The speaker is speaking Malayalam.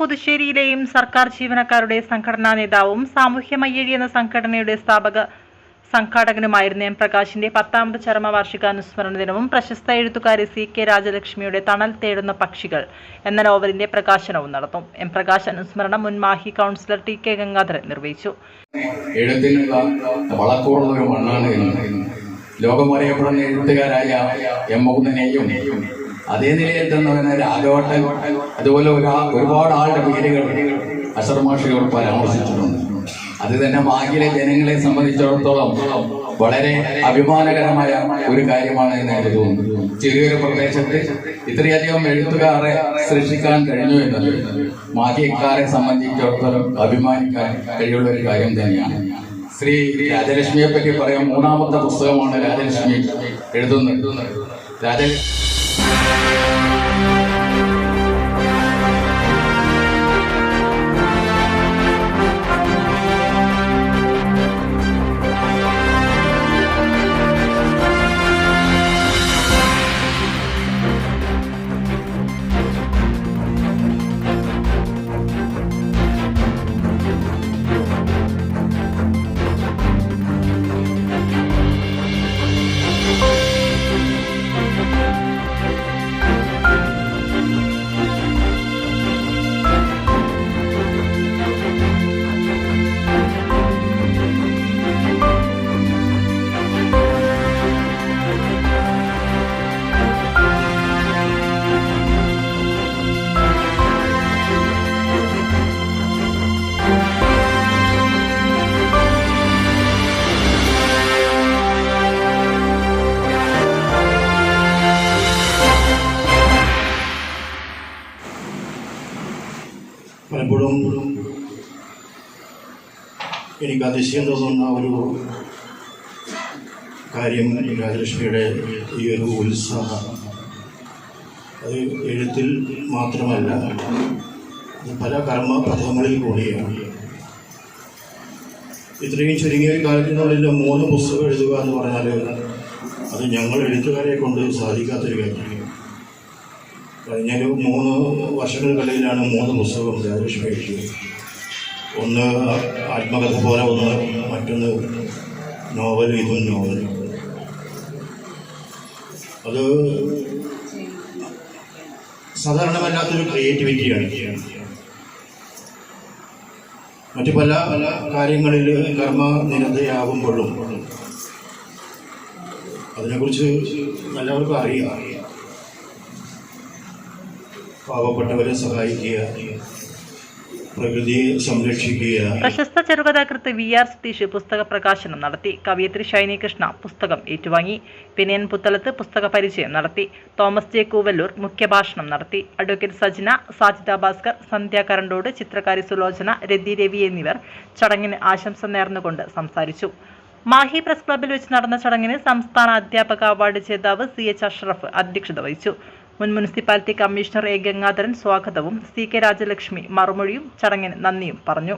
പുതുശ്ശേരിയിലെയും സർക്കാർ ജീവനക്കാരുടെ സംഘടനാ നേതാവും സാമൂഹ്യ മയ്യഴി എന്ന സംഘടനയുടെ സ്ഥാപക സംഘാടകനുമായിരുന്ന എം പ്രകാശിന്റെ പത്താമത് ചരമവാർഷികാനുസ്മരണ ദിനവും പ്രശസ്ത എഴുത്തുകാരി സി കെ രാജലക്ഷ്മിയുടെ തണൽ തേടുന്ന പക്ഷികൾ എന്ന നോവലിന്റെ പ്രകാശനവും നടത്തും. എം പ്രകാശ് അനുസ്മരണം മുൻ Mahe councillor T K Gangadharan നിർവഹിച്ചു. എഴുത്തിനുള്ള ഒരു മണ്ണാണ് ലോകമറിയപ്പെടുന്ന എഴുത്തുകാരായ എം മുകുന്ദനെയും അതേ നിലയിൽ തന്നെ രാഘവട്ടൻ അതുപോലെ ഒരാ ഒരുപാട് ആളുടെ പേരുകൾ അസർ പരാമർശിച്ചിട്ടുണ്ട്. അത് തന്നെ ബാക്കിയിലെ ജനങ്ങളെ സംബന്ധിച്ചിടത്തോളം വളരെ അഭിമാനകരമായ ഒരു കാര്യമാണ് എന്ന് എനിക്ക് തോന്നുന്നു. ചെറിയൊരു പ്രദേശത്ത് ഇത്രയധികം എഴുത്തുകാരെ സൃഷ്ടിക്കാൻ കഴിഞ്ഞു എന്നത് മാഹിയക്കാരെ സംബന്ധിച്ചിടത്തോളം അഭിമാനിക്കാൻ കഴിയുള്ള ഒരു കാര്യം തന്നെയാണ്. ശ്രീ രാജലക്ഷ്മിയെ പറ്റി പറയാം മൂന്നാമത്തെ പുസ്തകമാണ് രാജലക്ഷ്മി എഴുതുന്നത്. രാജലക്ഷ്മി Música പലപ്പോഴും എനിക്ക് അതിശയം തോന്നുന്ന ഒരു കാര്യം രാജലക്ഷ്മിയുടെ ഈ ഒരു ഉത്സാഹം. അത് എഴുത്തിൽ മാത്രമല്ല പല കർമ്മപഥങ്ങളിൽ കൂടിയാണ്. ഇത്രയും ചുരുങ്ങിയ കാലത്തിനുള്ളിൽ മൂന്ന് പുസ്തകം എഴുതുക എന്ന് പറഞ്ഞാൽ അത് ഞങ്ങൾ എഴുത്തുകാരെ കൊണ്ട് സാധിക്കാത്തൊരു കാര്യമാണ്. കഴിഞ്ഞ ഒരു മൂന്ന് വർഷങ്ങൾക്കിടയിലാണ് മൂന്ന് പുസ്തകം രാജലക്ഷ്മി എഴുതിയത് ഒന്ന് ആത്മകഥ പോലെ ഒന്ന് മറ്റൊന്ന് നോവൽ ഇതും നോവൽ അത് സാധാരണമല്ലാത്തൊരു ക്രിയേറ്റിവിറ്റിയാണ്. മറ്റു പല പല കാര്യങ്ങളിൽ കർമ്മ നിരതയാകുമ്പോഴും അതിനെക്കുറിച്ച് എല്ലാവർക്കും അറിയാം. പാവപ്പെട്ടവരെ സഹായിക്കുക പ്രശസ്ത ചെറുകഥാകൃത്ത് വി ആർ സതീഷ് പുസ്തക പ്രകാശനം നടത്തി. കവയിത്രി ഷൈനി കൃഷ്ണ പുസ്തകം ഏറ്റുവാങ്ങി. പിന്നെ പുത്തലത്ത് പുസ്തക പരിചയം നടത്തി. തോമസ് ജെ കൂവല്ലൂർ മുഖ്യഭാഷണം നടത്തി. അഡ്വക്കേറ്റ് സജ്ന സാജിത ഭാസ്കർ സന്ധ്യ കരണ്ടോട് ചിത്രകാരി സുലോചന രതി രവി എന്നിവർ ചടങ്ങിന് ആശംസ നേർന്നുകൊണ്ട് സംസാരിച്ചു. മാഹി പ്രസ് ക്ലബ്ബിൽ വെച്ച് നടന്ന ചടങ്ങിന് സംസ്ഥാന അധ്യാപക അവാർഡ് ജേതാവ് സി എച്ച് അഷ്റഫ് അധ്യക്ഷത വഹിച്ചു. മുൻ മുനിസിപ്പാലിറ്റി കമ്മീഷണർ എ ഗംഗാധരൻ സ്വാഗതവും സി കെ രാജലക്ഷ്മി മറുമൊഴിയും ചടങ്ങിന് നന്ദിയും പറഞ്ഞു